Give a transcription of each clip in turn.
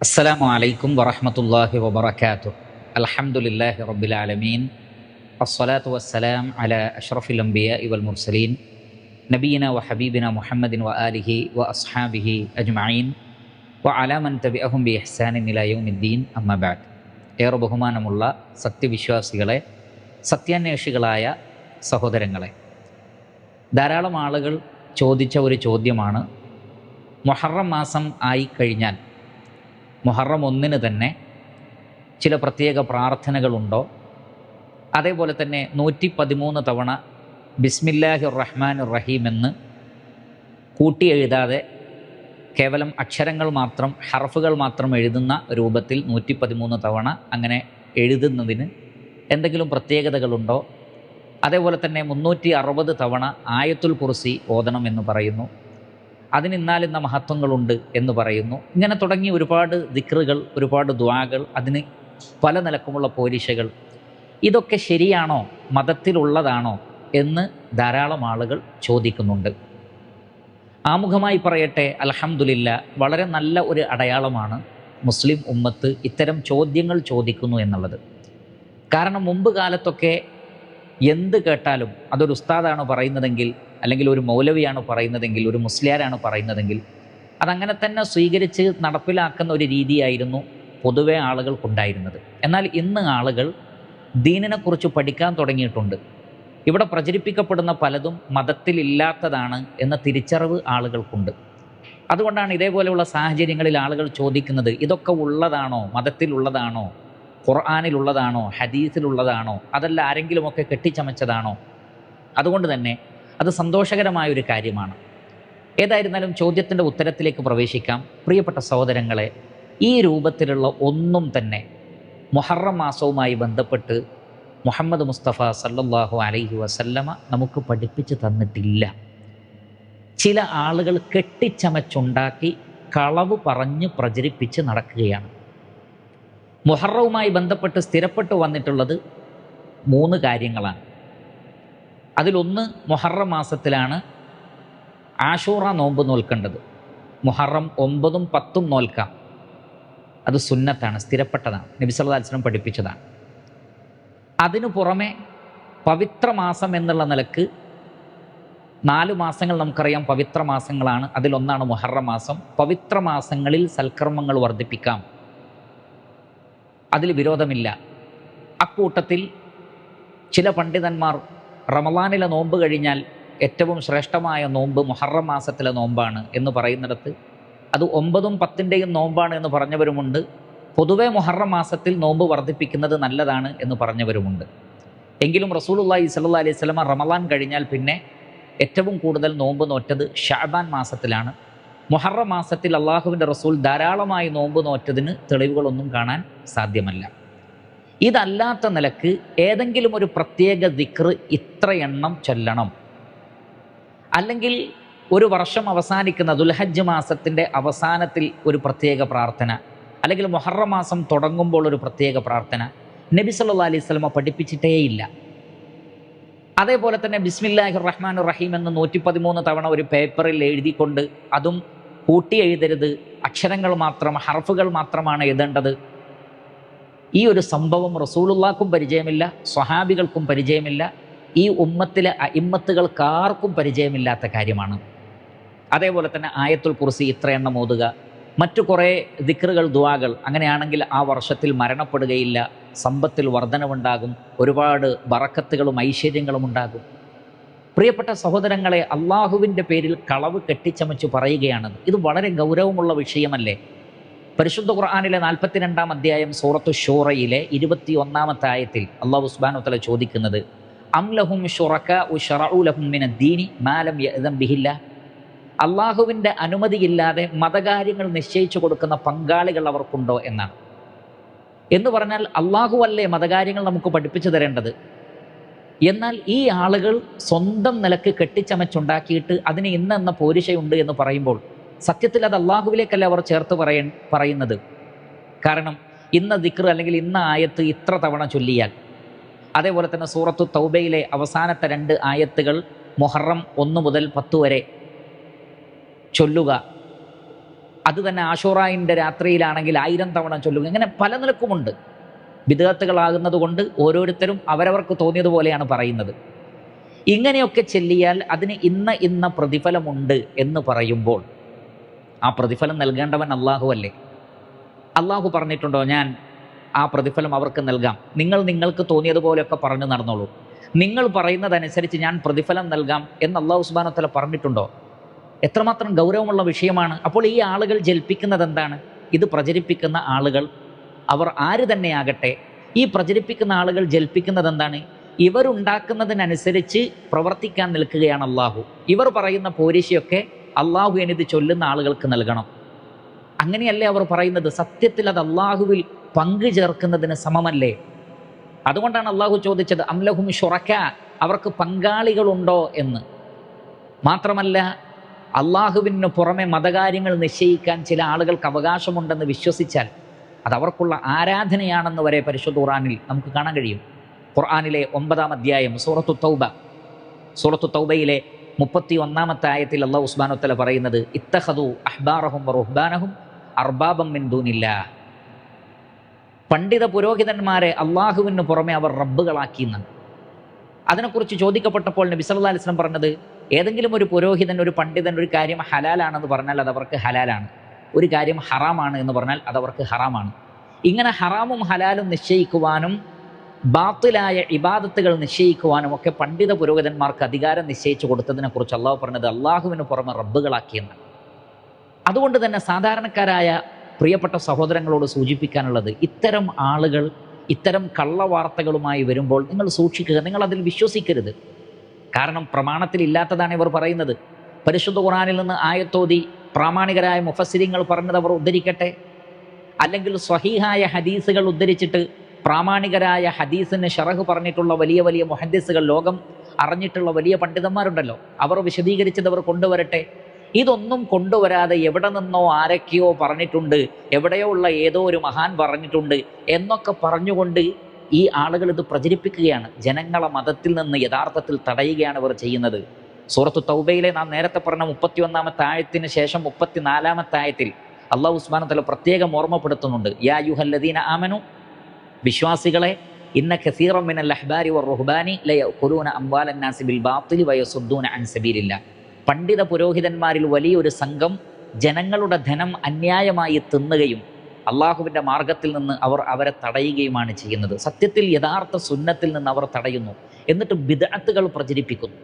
അസ്സലാമു അലൈക്കും വറഹമത്തല്ലാഹി വബർക്കാത്തു അലഹമുല്ലാഹി റബ്ബിലാലമീൻ അസ്സലാത്തു വസ്സലാം അല അഷ്റഫുൽ അംബിയ ഇവൽ മുർസലീൻ. നബീന വ ഹബീബിന മുഹമ്മദിൻ വ ആലിഹി വ അസ്ഹാബിഹി അജ്മീൻ വ അലാമൻ തബി അഹും ബി ഹസാനിൻ ഇലായുദ്ദീൻ അമ്മബാദ് ഏറെ ബഹുമാനമുള്ള സത്യവിശ്വാസികളെ സത്യാന്വേഷികളായ സഹോദരങ്ങളെ. ധാരാളം ആളുകൾ ചോദിച്ച ഒരു ചോദ്യമാണ് മൊഹറം മാസം ആയിക്കഴിഞ്ഞാൽ മുഹറം ഒന്നിന് തന്നെ ചില പ്രത്യേക പ്രാർത്ഥനകളുണ്ടോ? അതേപോലെ തന്നെ നൂറ്റി പതിമൂന്ന് തവണ ബിസ്മില്ലാഹി റഹ്മാൻ റഹീം എന്ന് കൂട്ടി എഴുതാതെ കേവലം അക്ഷരങ്ങൾ മാത്രം ഹർഫുകൾ മാത്രം എഴുതുന്ന രൂപത്തിൽ നൂറ്റി പതിമൂന്ന് തവണ അങ്ങനെ എഴുതുന്നതിന് എന്തെങ്കിലും പ്രത്യേകതകളുണ്ടോ? അതേപോലെ തന്നെ മുന്നൂറ്റി അറുപത് തവണ ആയത്തുൽ കുറിസി ഓതണം എന്ന് പറയുന്നു. അതിന് ഇന്നാലിന്ന മഹത്വങ്ങളുണ്ട് എന്ന് പറയുന്നു. ഇങ്ങനെ തുടങ്ങി ഒരുപാട് ദിക്റുകൾ ഒരുപാട് ദ്വാകൾ അതിന് പല നിലക്കുമുള്ള പോലീശകൾ. ഇതൊക്കെ ശരിയാണോ? മതത്തിലുള്ളതാണോ? എന്ന് ധാരാളം ആളുകൾ ചോദിക്കുന്നുണ്ട്. ആമുഖമായി പറയട്ടെ അലഹമുല്ല വളരെ നല്ല ഒരു അടയാളമാണ് മുസ്ലിം ഉമ്മത്ത് ഇത്തരം ചോദ്യങ്ങൾ ചോദിക്കുന്നു എന്നുള്ളത്. കാരണം മുമ്പ് കാലത്തൊക്കെ എന്ത് കേട്ടാലും അതൊരു ഉസ്താദാണ് പറയുന്നതെങ്കിൽ അല്ലെങ്കിൽ ഒരു മൗലവിയാണ് പറയുന്നതെങ്കിൽ ഒരു മുസ്ലിയാരാണ് പറയുന്നതെങ്കിൽ അതങ്ങനെ തന്നെ സ്വീകരിച്ച് നടപ്പിലാക്കുന്ന ഒരു രീതിയായിരുന്നു പൊതുവെ ആളുകൾക്കുണ്ടായിരുന്നത്. എന്നാൽ ഇന്ന് ആളുകൾ ദീനിനെക്കുറിച്ച് പഠിക്കാൻ തുടങ്ങിയിട്ടുണ്ട്. ഇവിടെ പ്രചരിപ്പിക്കപ്പെടുന്ന പലതും മതത്തിലില്ലാത്തതാണ് എന്ന തിരിച്ചറിവ് ആളുകൾക്കുണ്ട്. അതുകൊണ്ടാണ് ഇതേപോലെയുള്ള സാഹചര്യങ്ങളിൽ ആളുകൾ ചോദിക്കുന്നത് ഇതൊക്കെ ഉള്ളതാണോ? മതത്തിലുള്ളതാണോ? ഖുർആാനിലുള്ളതാണോ? ഹദീസിലുള്ളതാണോ? അതല്ല ആരെങ്കിലുമൊക്കെ കെട്ടിച്ചമച്ചതാണോ? അതുകൊണ്ട് തന്നെ അത് സന്തോഷകരമായ ഒരു കാര്യമാണ്. ഏതായിരുന്നാലും ചോദ്യത്തിന്റെ ഉത്തരത്തിലേക്ക് പ്രവേശിക്കാം. പ്രിയപ്പെട്ട സഹോദരങ്ങളെ ഈ രൂപത്തിലുള്ള ഒന്നും തന്നെ മുഹറം മാസവുമായി ബന്ധപ്പെട്ട് മുഹമ്മദ് മുസ്തഫ സല്ലാഹു അലൈഹി വസല്ലമ നമുക്ക് പഠിപ്പിച്ചു തന്നിട്ടില്ല. ചില ആളുകൾ കെട്ടിച്ചമച്ചുണ്ടാക്കി കളവ് പറഞ്ഞ് പ്രചരിപ്പിച്ച് നടക്കുകയാണ്. മുഹറവുമായി ബന്ധപ്പെട്ട് സ്ഥിരപ്പെട്ടു വന്നിട്ടുള്ളത് മൂന്ന് കാര്യങ്ങളാണ്. അതിലൊന്ന് മുഹറം മാസത്തിലാണ് ആഷൂറ നോമ്പ് നോൽക്കേണ്ടത്. മുഹറം ഒമ്പതും പത്തും നോൽക്കാം. അത് സുന്നത്താണ് സ്ഥിരപ്പെട്ടതാണ്. നബി സല്ലല്ലാഹു അലൈഹി വസല്ലം പഠിപ്പിച്ചതാണ്. അതിനു പുറമെ പവിത്ര മാസം എന്നുള്ള നിലയ്ക്ക് നാല് മാസങ്ങൾ നമുക്കറിയാം. പവിത്ര മാസങ്ങളാണ്. അതിലൊന്നാണ് മുഹറം മാസം. പവിത്ര മാസങ്ങളിൽ സൽക്കർമ്മങ്ങൾ വർദ്ധിപ്പിക്കാം. അതിൽ വിരോധമില്ല. അക്കൂട്ടത്തിൽ ചില പണ്ഡിതന്മാർ റമലാനിലെ നോമ്പ് കഴിഞ്ഞാൽ ഏറ്റവും ശ്രേഷ്ഠമായ നോമ്പ് മുഹറം മാസത്തിലെ നോമ്പാണ് എന്ന് പറയുന്നിടത്ത് അത് ഒമ്പതും പത്തിന്റെയും നോമ്പാണ് എന്ന് പറഞ്ഞവരുമുണ്ട്. പൊതുവെ മുഹറം മാസത്തിൽ നോമ്പ് വർദ്ധിപ്പിക്കുന്നത് നല്ലതാണ് എന്ന് പറഞ്ഞവരുമുണ്ട്. എങ്കിലും റസൂലുള്ളാഹി സ്വല്ലല്ലാഹി അലൈഹി സ്വലമ റമലാൻ കഴിഞ്ഞാൽ പിന്നെ ഏറ്റവും കൂടുതൽ നോമ്പ് നോറ്റത് ഷാബാൻ മാസത്തിലാണ്. മുഹറം മാസത്തിൽ അള്ളാഹുവിന്റെ റസൂൽ ധാരാളമായി നോമ്പ് നോറ്റതിന് തെളിവുകളൊന്നും കാണാൻ സാധ്യമല്ല. ഇതല്ലാത്ത നിലയ്ക്ക് ഏതെങ്കിലും ഒരു പ്രത്യേക ദിക്ർ ഇത്ര എണ്ണം ചൊല്ലണം. അല്ലെങ്കിൽ ഒരു വർഷം അവസാനിക്കുന്ന ദുൽഹജ്ജ് മാസത്തിന്റെ അവസാനത്തിൽ ഒരു പ്രത്യേക പ്രാർത്ഥന അല്ലെങ്കിൽ മുഹറം മാസം തുടങ്ങുമ്പോൾ ഒരു പ്രത്യേക പ്രാർത്ഥന നബി സല്ലാ അലൈഹി സ്വലമ പഠിപ്പിച്ചിട്ടേയില്ല. അതേപോലെ തന്നെ ബിസ്മില്ലാഹി റഹ്മാൻ റഹീം എന്ന് നൂറ്റി പതിമൂന്ന് തവണ ഒരു പേപ്പറിൽ എഴുതിക്കൊണ്ട് അതും കൂട്ടി എഴുതരുത്. അക്ഷരങ്ങൾ മാത്രം ഹർഫുകൾ മാത്രമാണ് എഴുതേണ്ടത്. ഈ ഒരു സംഭവം റസൂലുള്ളാക്കും പരിചയമില്ല സ്വഹാബികൾക്കും പരിചയമില്ല ഈ ഉമ്മത്തിലെ ഇമ്മത്തുകൾക്കാർക്കും പരിചയമില്ലാത്ത കാര്യമാണ്. അതേപോലെ തന്നെ ആയത്തുൽ കുറിസി ഇത്ര എണ്ണം ഓതുക മറ്റു കുറേ ദിക്റുകൾ ദുവാകൾ അങ്ങനെയാണെങ്കിൽ ആ വർഷത്തിൽ മരണപ്പെടുകയില്ല സമ്പത്തിൽ വർധനവുണ്ടാകും ഒരുപാട് ബറക്കത്തുകളും ഐശ്വര്യങ്ങളും ഉണ്ടാകും. പ്രിയപ്പെട്ട സഹോദരങ്ങളെ അള്ളാഹുവിന്റെ പേരിൽ കളവ് കെട്ടിച്ചമച്ച് പറയുകയാണത്. ഇത് വളരെ ഗൗരവമുള്ള വിഷയമല്ലേ? പരിശുദ്ധ ഖുർആാനിലെ നാൽപ്പത്തിരണ്ടാം അധ്യായം സൂറത്തു ഷൂറയിലെ ഇരുപത്തി ഒന്നാമത്തെ ആയത്തിൽ അള്ളാഹു ഉസ്ബാനു തല ചോദിക്കുന്നത് അംലഹും ഷുറക്ക ഉഷറഉലഹും മിന ദീനി മാലം ബിഹില്ല? അള്ളാഹുവിന്റെ അനുമതിയില്ലാതെ മതകാര്യങ്ങൾ നിശ്ചയിച്ചു കൊടുക്കുന്ന പങ്കാളികൾ അവർക്കുണ്ടോ എന്നാണ്. എന്ന് പറഞ്ഞാൽ അള്ളാഹു അല്ലേ മതകാര്യങ്ങൾ നമുക്ക് പഠിപ്പിച്ചു തരേണ്ടത്? എന്നാൽ ഈ ആളുകൾ സ്വന്തം നിലയ്ക്ക് കെട്ടിച്ചമച്ചുണ്ടാക്കിയിട്ട് അതിന് ഇന്നെന്ന പോരിശയുണ്ട് എന്ന് പറയുമ്പോൾ സത്യത്തിൽ അത് അള്ളാഹുവിലേക്കല്ല അവർ ചേർത്ത് പറയ പറയുന്നത്? കാരണം ഇന്ന ദിക്ർ അല്ലെങ്കിൽ ഇന്ന ആയത്ത് ഇത്ര തവണ ചൊല്ലിയാൽ അതേപോലെ തന്നെ സൂറത്തു തൗബയിലെ അവസാനത്തെ രണ്ട് ആയത്തുകൾ മൊഹറം ഒന്ന് മുതൽ പത്ത് വരെ ചൊല്ലുക. അത് തന്നെ ആഷോറായിന്റെ രാത്രിയിലാണെങ്കിൽ ആയിരം തവണ ചൊല്ലുക. ഇങ്ങനെ പല നിലക്കുമുണ്ട്. വിദഗത്തുകളാകുന്നത് കൊണ്ട് ഓരോരുത്തരും അവരവർക്ക് തോന്നിയതുപോലെയാണ് പറയുന്നത്. ഇങ്ങനെയൊക്കെ ചെല്ലിയാൽ അതിന് ഇന്ന ഇന്ന പ്രതിഫലമുണ്ട് എന്ന് പറയുമ്പോൾ ആ പ്രതിഫലം നൽകേണ്ടവൻ അള്ളാഹു അല്ലേ? അള്ളാഹു പറഞ്ഞിട്ടുണ്ടോ ഞാൻ ആ പ്രതിഫലം അവർക്ക് നൽകാം. നിങ്ങൾ നിങ്ങൾക്ക് തോന്നിയതുപോലെയൊക്കെ പറഞ്ഞു നടന്നോളൂ. നിങ്ങൾ പറയുന്നതനുസരിച്ച് ഞാൻ പ്രതിഫലം നൽകാം എന്ന് അള്ളാഹു സുബാനത്തല പറഞ്ഞിട്ടുണ്ടോ? എത്രമാത്രം ഗൗരവമുള്ള വിഷയമാണ്. അപ്പോൾ ഈ ആളുകൾ ജൽപ്പിക്കുന്നത് എന്താണ്? ഇത് പ്രചരിപ്പിക്കുന്ന ആളുകൾ അവർ ആര് തന്നെയാകട്ടെ ഈ പ്രചരിപ്പിക്കുന്ന ആളുകൾ ജൽപ്പിക്കുന്നത് എന്താണ്? ഇവരുണ്ടാക്കുന്നതിനനുസരിച്ച് പ്രവർത്തിക്കാൻ നിൽക്കുകയാണ് അള്ളാഹു ഇവർ പറയുന്ന പോരിശയൊക്കെ അള്ളാഹു എനിത് ചൊല്ലുന്ന ആളുകൾക്ക് നൽകണം. അങ്ങനെയല്ലേ അവർ പറയുന്നത്? സത്യത്തിൽ അത് അള്ളാഹുവിൽ പങ്കു ചേർക്കുന്നതിന് സമമല്ലേ? അതുകൊണ്ടാണ് അള്ളാഹു ചോദിച്ചത് അംലഹും ഷുറക്ക അവർക്ക് പങ്കാളികളുണ്ടോ? എന്ന്. മാത്രമല്ല അള്ളാഹുവിന് പുറമെ മതകാര്യങ്ങൾ നിശ്ചയിക്കാൻ ചില ആളുകൾക്ക് അവകാശമുണ്ടെന്ന് വിശ്വസിച്ചാൽ അത് അവർക്കുള്ള ആരാധനയാണെന്ന് വരെ പരിശുദ്ധ ഖുറാനിൽ നമുക്ക് കാണാൻ കഴിയും. ഖുർആാനിലെ ഒമ്പതാം അധ്യായം സൂറത്തു തൗബ സൂറത്തു തൗബയിലെ മുപ്പത്തി ഒന്നാമത്തെ ആയത്തിൽ അള്ളാഹു ഉസ്മാനുത്തല പറയുന്നത് ഇത്തഹദു അഹ്ബാറഹും റുഹ്ബാനഹും അർബാബം മിൻ ദൂനില്ല. പണ്ഡിത പുരോഹിതന്മാരെ അള്ളാഹുവിന് പുറമെ അവർ റബ്ബുകളാക്കി എന്നാണ് അതിനെക്കുറിച്ച് ചോദിക്കപ്പെട്ടപ്പോൾ നബി സല്ലാ അലിസ്ലം പറഞ്ഞത് ഏതെങ്കിലും ഒരു പുരോഹിതൻ ഒരു പണ്ഡിതൻ ഒരു കാര്യം ഹലാലാണെന്ന് പറഞ്ഞാൽ അത് അവർക്ക് ഹലാലാണ്. ഒരു കാര്യം ഹറാമാണ് എന്ന് പറഞ്ഞാൽ അത് അവർക്ക് ഹറാമാണ്. ഇങ്ങനെ ഹറാമും ഹലാലും നിശ്ചയിക്കുവാനും ബാത്തിലായ ഇബാദത്തുകൾ നിശ്ചയിക്കുവാനും ഒക്കെ പണ്ഡിത പുരോഹിതന്മാർക്ക് അധികാരം നിശ്ചയിച്ചു കൊടുത്തതിനെ കുറിച്ച് അള്ളാഹു പറഞ്ഞത് അള്ളാഹുവിന് പുറമെ റബ്ബുകളാക്കിയെന്നാണ് അതുകൊണ്ട് തന്നെ സാധാരണക്കാരായ പ്രിയപ്പെട്ട സഹോദരങ്ങളോട് സൂചിപ്പിക്കാനുള്ളത് ഇത്തരം ആളുകൾ ഇത്തരം കള്ളവാർത്തകളുമായി വരുമ്പോൾ നിങ്ങൾ സൂക്ഷിക്കുക നിങ്ങൾ അതിൽ വിശ്വസിക്കരുത്. കാരണം പ്രമാണത്തിൽ ഇല്ലാത്തതാണ് ഇവർ പറയുന്നത്. പരിശുദ്ധ ഖുറാനിൽ നിന്ന് ആയത്തോതി പ്രാമാണികരായ മുഫസിരിങ്ങൾ പറഞ്ഞത് അവർ ഉദ്ധരിക്കട്ടെ? അല്ലെങ്കിൽ സ്വഹീഹായ ഹദീസുകൾ ഉദ്ധരിച്ചിട്ട് പ്രാമാണികരായ ഹദീസിന് ഷറഹ് പറഞ്ഞിട്ടുള്ള വലിയ വലിയ മുഹദ്ദിസുകൾ ലോകം അറിഞ്ഞിട്ടുള്ള വലിയ പണ്ഡിതന്മാരുണ്ടല്ലോ. അവർ വിശദീകരിച്ചത് അവർ കൊണ്ടുവരട്ടെ. ഇതൊന്നും കൊണ്ടുവരാതെ എവിടെ നിന്നോ ആരൊക്കെയോ പറഞ്ഞിട്ടുണ്ട് എവിടെയോ ഉള്ള ഏതോ ഒരു മഹാൻ പറഞ്ഞിട്ടുണ്ട് എന്നൊക്കെ പറഞ്ഞുകൊണ്ട് ഈ ആളുകൾ ഇത് പ്രചരിപ്പിക്കുകയാണ്. ജനങ്ങളെ മതത്തിൽ നിന്ന് യഥാർത്ഥത്തിൽ തടയുകയാണ് ഇവർ ചെയ്യുന്നത്. സൂറത്ത് തൗബയിലെ നാം നേരത്തെ പറഞ്ഞ മുപ്പത്തി ഒന്നാമത്തെ ആയത്തിന് ശേഷം മുപ്പത്തിനാലാമത്തെ ആയത്തിൽ അള്ളാഹു ഉസ്മാൻ പ്രത്യേകം ഓർമ്മപ്പെടുത്തുന്നുണ്ട്. യാ യുഹല്ലദീന ആമനു വിശ്വാസികളെ ഇന്ന ഖസീറം മിനൽ അഹ്ബാരി വർ റുഹ്ബാനി ലയഖുലൂന അംവാലൻ നാസി ബിൽ ബാത്തിൽ വയസുദ്ദൂന അൻ സബീലില്ല. പണ്ഡിത പുരോഹിതന്മാരിൽ വലിയൊരു സംഘം ജനങ്ങളുടെ ധനം അന്യായമായി തിന്നുകയും അള്ളാഹുവിന്റെ മാർഗത്തിൽ നിന്ന് അവർ അവരെ തടയുകയുമാണ് ചെയ്യുന്നത്. സത്യത്തിൽ യഥാർത്ഥ സുന്നത്തിൽ നിന്ന് അവർ തടയുന്നു. എന്നിട്ട് ബിദഅത്തുകൾ പ്രചരിപ്പിക്കുന്നു.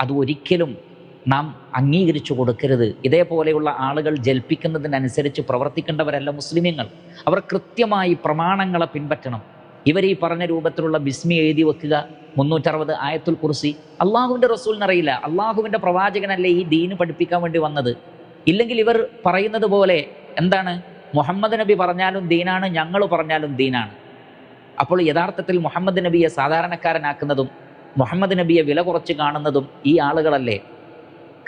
അത് ഒരിക്കലും നാം അംഗീകരിച്ചു കൊടുക്കരുത്. ഇതേപോലെയുള്ള ആളുകൾ ജൽപ്പിക്കുന്നതിനനുസരിച്ച് പ്രവർത്തിക്കേണ്ടവരല്ല മുസ്ലിമീങ്ങൾ. അവർ കൃത്യമായി പ്രമാണങ്ങളെ പിൻപറ്റണം. ഇവർ ഈ പറഞ്ഞ രൂപത്തിലുള്ള ബിസ്മി എഴുതി വെക്കുക. മുന്നൂറ്ററുപത് ആയത്തുൽ കുർസി. അള്ളാഹുവിന്റെ റസൂലിനറിയില്ല. അള്ളാഹുവിന്റെ പ്രവാചകനല്ലേ ഈ ദീന് പഠിപ്പിക്കാൻ വേണ്ടി വന്നത്? ഇല്ലെങ്കിൽ ഇവർ പറയുന്നത് പോലെ എന്താണ്? മുഹമ്മദ് നബി പറഞ്ഞാലും ദീനാണ് ഞങ്ങൾ പറഞ്ഞാലും ദീനാണ്. അപ്പോൾ യഥാർത്ഥത്തിൽ മുഹമ്മദ് നബിയെ സാധാരണക്കാരനാക്കുന്നതും മുഹമ്മദ് നബിയെ വില കുറച്ച് കാണുന്നതും ഈ ആളുകളല്ലേ?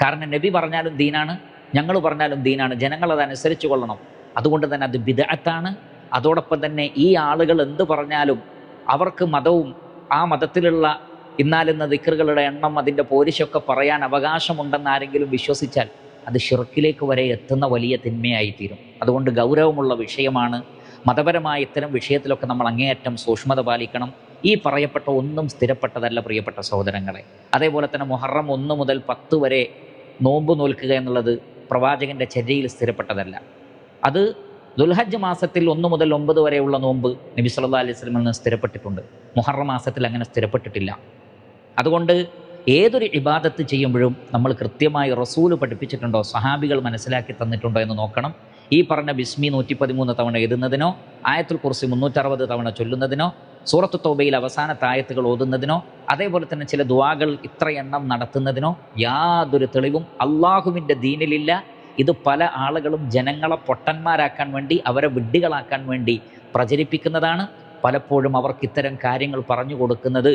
കാരണം നബി പറഞ്ഞാലും ദീനാണ് ഞങ്ങൾ പറഞ്ഞാലും ദീനാണ് ജനങ്ങൾ അതനുസരിച്ച് കൊള്ളണം. അതുകൊണ്ട് തന്നെ അത് ബിദഅത്താണ്. അതോടൊപ്പം തന്നെ ഈ ആളുകൾ എന്ത് പറഞ്ഞാലും അവർക്ക് മതവും ആ മതത്തിലുള്ള ഇന്നാലെന്ന ദിക്കറുകളുടെ എണ്ണം അതിന്റെ പോരിശൊക്കെ പറയാൻ അവകാശമുണ്ടെന്ന് ആരെങ്കിലും വിശ്വസിച്ചാൽ അത് ഷിർക്കിലേക്ക് വരെ എത്തുന്ന വലിയ തിന്മയായിത്തീരും. അതുകൊണ്ട് ഗൗരവമുള്ള വിഷയമാണ്. മതപരമായ ഇത്തരം വിഷയത്തിലൊക്കെ നമ്മൾ അങ്ങേയറ്റം സൂക്ഷ്മത പാലിക്കണം. ഈ പറയപ്പെട്ട ഒന്നും സ്ഥിരപ്പെട്ടതല്ല പ്രിയപ്പെട്ട സഹോദരങ്ങളെ. അതേപോലെ തന്നെ മുഹറം ഒന്ന് മുതൽ പത്ത് വരെ നോമ്പ് നോൽക്കുക എന്നുള്ളത് പ്രവാചകന്റെ ചര്യയിൽ സ്ഥിരപ്പെട്ടതല്ല. അത് ദുൽഹജ്ജ് മാസത്തിൽ ഒന്ന് മുതൽ ഒമ്പത് വരെയുള്ള നോമ്പ് നബി സല്ലല്ലാഹു അലൈഹി സ്വലമിൽ നിന്ന് സ്ഥിരപ്പെട്ടിട്ടുണ്ട്. മുഹറം മാസത്തിൽ അങ്ങനെ സ്ഥിരപ്പെട്ടിട്ടില്ല. അതുകൊണ്ട് ഏതൊരു ഇബാദത്ത് ചെയ്യുമ്പോഴും നമ്മൾ കൃത്യമായി റസൂൽ പഠിപ്പിച്ചിട്ടുണ്ടോ സഹാബികൾ മനസ്സിലാക്കി തന്നിട്ടുണ്ടോ എന്ന് നോക്കണം. ഈ പറഞ്ഞ ബിസ്മി നൂറ്റി പതിമൂന്ന് തവണ എഴുതുന്നതിനോ ആയത്തുൽ കുറിച്ച് മുന്നൂറ്ററുപത് തവണ ചൊല്ലുന്നതിനോ സൂറത്ത് തോബയിൽ അവസാനത്തെ ആയത്തുകൾ ഓതുന്നതിനോ അതേപോലെ തന്നെ ചില ദുവാകൾ ഇത്ര എണ്ണം നടത്തുന്നതിനോ യാതൊരു തെളിവും അള്ളാഹുവിന്റെ ദീനിലില്ല. ഇത് പല ആളുകളും ജനങ്ങളെ പൊട്ടന്മാരാക്കാൻ വേണ്ടി അവരെ വിഡ്ഢികളാക്കാൻ വേണ്ടി പ്രചരിപ്പിക്കുന്നതാണ്. പലപ്പോഴും അവർക്ക് ഇത്തരം കാര്യങ്ങൾ പറഞ്ഞു കൊടുക്കുന്നത്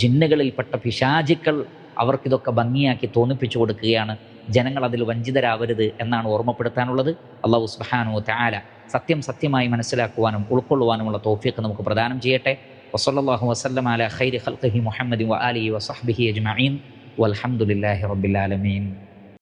ജിന്നുകളിൽപ്പെട്ട പിശാചിക്കൾ അവർക്കിതൊക്കെ ഭംഗിയാക്കി തോന്നിപ്പിച്ചു കൊടുക്കുകയാണ്. ജനങ്ങൾ അതിൽ വഞ്ചിതരാവരുത് എന്നാണ് ഓർമ്മപ്പെടുത്താനുള്ളത്. അള്ളാഹു സുബ്ഹാനഹു തആല സത്യം സത്യമായി മനസ്സിലാക്കുവാനും ഉൾക്കൊള്ളുവാനുമുള്ള തോഫിയൊക്കെ നമുക്ക് പ്രദാനം ചെയ്യട്ടെ. വസല്ലാഹു വസ്ലം അല ഖൈരി ഖൽഖിഹി മുഹമ്മദി വ അലി വസഹ്ബിഹി അജ്മഈൻ. വൽഹംദുലില്ലാഹി റബ്ബിൽ ആലമീൻ.